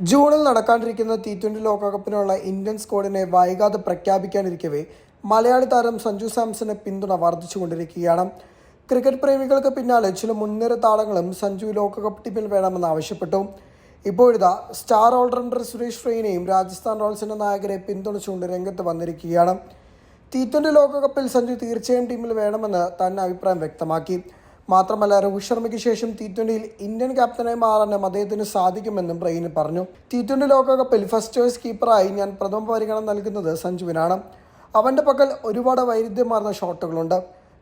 ജൂണിൽ നടക്കാണ്ടിരിക്കുന്ന T twenty ലോകകപ്പിനുള്ള ഇന്ത്യൻ സ്ക്വാഡിനെ വൈകാതെ പ്രഖ്യാപിക്കാനിരിക്കവേ മലയാളി താരം സഞ്ജു സാംസന്റെ പിന്തുണ വർദ്ധിച്ചുകൊണ്ടിരിക്കുകയാണ്. ക്രിക്കറ്റ് പ്രേമികൾക്ക് പിന്നാലെ ചില മുൻനിര താരങ്ങളും സഞ്ജു ലോകകപ്പ് ടീമിൽ വേണമെന്ന് ആവശ്യപ്പെട്ടു. ഇപ്പോഴിതാ സ്റ്റാർ ഓൾറൗണ്ടർ സുരേഷ് റെയ്നയും രാജസ്ഥാൻ റോയൽസിന്റെ നായകരെ പിന്തുണച്ചുകൊണ്ട് രംഗത്ത് വന്നിരിക്കുകയാണ്. ടി ട്വന്റി ലോകകപ്പിൽ സഞ്ജു തീർച്ചയായും ടീമിൽ വേണമെന്ന് തന്നെ അഭിപ്രായം വ്യക്തമാക്കി. മാത്രമല്ല രോഹിത് ശർമ്മയ്ക്ക് ശേഷം ടി ട്വന്റിയിൽ ഇന്ത്യൻ ക്യാപ്റ്റനായി മാറാനും അദ്ദേഹത്തിന് സാധിക്കുമെന്നും റെയിന് പറഞ്ഞു. ടി ട്വന്റി ലോകകപ്പിൽ ഫസ്റ്റ് ചോയ്സ് കീപ്പറായി ഞാൻ പ്രഥമ പരിഗണന നൽകുന്നത് സഞ്ജുവിനാണ്. അവന്റെ പക്കൽ ഒരുപാട് വൈരുദ്ധ്യമാർന്ന ഷോട്ടുകളുണ്ട്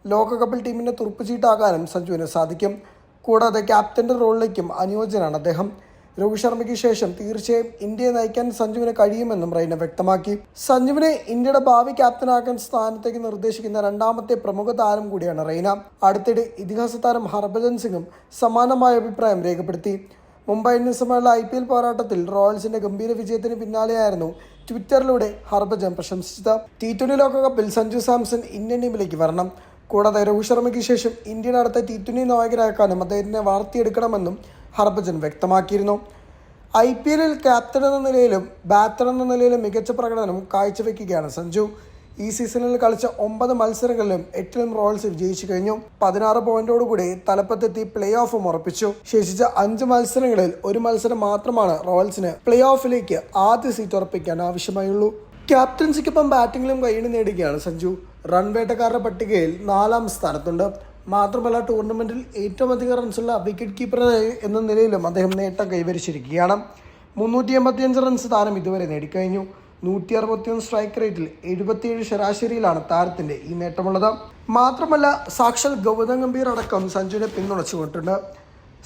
ലോകകപ്പിൽ ടീമിനെ തുറുപ്പുചീട്ടാകാനും സഞ്ജുവിന് സാധിക്കും. കൂടാതെ ക്യാപ്റ്റന്റെ റോളിലേക്കും അനുയോജ്യനാണ് അദ്ദേഹം. രോഹിത് ശർമ്മയ്ക്ക് ശേഷം തീർച്ചയായും ഇന്ത്യയെ നയിക്കാൻ സഞ്ജുവിന് കഴിയുമെന്നും റൈന വ്യക്തമാക്കി. സഞ്ജുവിനെ ഇന്ത്യയുടെ ഭാവി ക്യാപ്റ്റനാക്കാൻ സ്ഥാനത്തേക്ക് നിർദ്ദേശിക്കുന്ന രണ്ടാമത്തെ പ്രമുഖ താരം കൂടിയാണ് റൈന. അടുത്തിടെ ഇതിഹാസ താരം ഹർഭജൻ സിംഗും സമാനമായ അഭിപ്രായം രേഖപ്പെടുത്തി. മുംബൈ ഇന്ത്യൻസുമായുള്ള ഐ പി എൽ പോരാട്ടത്തിൽ റോയൽസിന്റെ ഗംഭീര വിജയത്തിന് പിന്നാലെയായിരുന്നു ട്വിറ്ററിലൂടെ ഹർഭജൻ പ്രശംസിച്ചത്. ടി ട്വന്റി ലോകകപ്പിൽ സഞ്ജു സാംസൺ ഇന്ത്യൻ ടീമിലേക്ക് വരണം. കൂടാതെ രോഹിത് ശർമ്മയ്ക്ക് ശേഷം ഇന്ത്യയുടെ അടുത്ത ടി ട്വന്റി നായകരാക്കാനും അദ്ദേഹത്തിനെ വളർത്തിയെടുക്കണമെന്നും ഹർഭജൻ വ്യക്തമാക്കിയിരുന്നു. ഐ പി എല്ലിൽ ക്യാപ്റ്റൻ എന്ന നിലയിലും ബാറ്റർ എന്ന നിലയിലും മികച്ച പ്രകടനം കാഴ്ചവെക്കുകയാണ് സഞ്ജു. ഈ സീസണിൽ കളിച്ച ഒമ്പത് മത്സരങ്ങളിലും എട്ടിലും റോയൽസ് വിജയിച്ചു കഴിഞ്ഞു. പതിനാറ് പോയിന്റോടുകൂടി തലപ്പത്തെത്തി പ്ലേ ഓഫും ഉറപ്പിച്ചു. ശേഷിച്ച അഞ്ച് മത്സരങ്ങളിൽ ഒരു മത്സരം മാത്രമാണ് റോയൽസിന് പ്ലേ ഓഫിലേക്ക് ആദ്യ സീറ്റ് ഉറപ്പിക്കാൻ ആവശ്യമായുള്ളൂ. ക്യാപ്റ്റൻസിക്കൊപ്പം ബാറ്റിംഗിലും കൈയിടി നേടുകയാണ് സഞ്ജു. റൺ വേട്ടക്കാരുടെ പട്ടികയിൽ നാലാം സ്ഥാനത്തുണ്ട്. മാത്രമല്ല ടൂർണമെന്റിൽ ഏറ്റവും അധികം റൺസുള്ള വിക്കറ്റ് കീപ്പർ എന്ന നിലയിലും അദ്ദേഹം നേട്ടം കൈവരിച്ചിരിക്കുകയാണ്. മുന്നൂറ്റി എൺപത്തിയഞ്ച് റൺസ് താരം ഇതുവരെ നേടിക്കഴിഞ്ഞു. നൂറ്റി അറുപത്തിയൊന്ന് സ്ട്രൈക്ക് റേറ്റിൽ എഴുപത്തിയേഴ് ശരാശരിയിലാണ് താരത്തിന്റെ ഈ നേട്ടമുള്ളത്. മാത്രമല്ല സാക്ഷാൽ ഗൗതം ഗംഭീർ അടക്കം സഞ്ജുവിനെ പിന്തുണച്ചുകൊണ്ടിട്ടുണ്ട്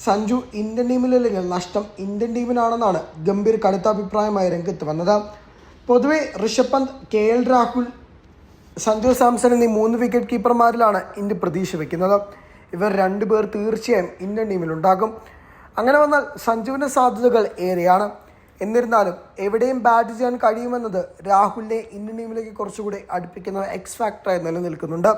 സഞ്ജു ഇന്ത്യൻ ടീമിലില്ലെങ്കിൽ നഷ്ടം ഇന്ത്യൻ ടീമിനാണെന്നാണ് ഗംഭീർ കടുത്ത അഭിപ്രായമായി രംഗത്ത് വന്നത്. പൊതുവെ ഋഷഭ് പന്ത് കെ എൽ രാഹുൽ സഞ്ജു സാംസൺ എന്നീ മൂന്ന് വിക്കറ്റ് കീപ്പർമാരിലാണ് ഇന്ത്യ പ്രതീക്ഷ വെക്കുന്നത്. ഇവർ രണ്ടു പേർ തീർച്ചയായും ഇന്ത്യൻ ടീമിലുണ്ടാകും അങ്ങനെ വന്നാൽ സഞ്ജുവിന്റെ സാധ്യതകൾ ഏറെയാണ്. എന്നിരുന്നാലും എവിടെയും ബാറ്റ് ചെയ്യാൻ കഴിയുമെന്നത് രാഹുലിനെ ഇന്ത്യൻ ടീമിലേക്ക് കുറച്ചുകൂടി അടുപ്പിക്കുന്ന എക്സ് ഫാക്ടറായി നിലനിൽക്കുന്നുണ്ട്.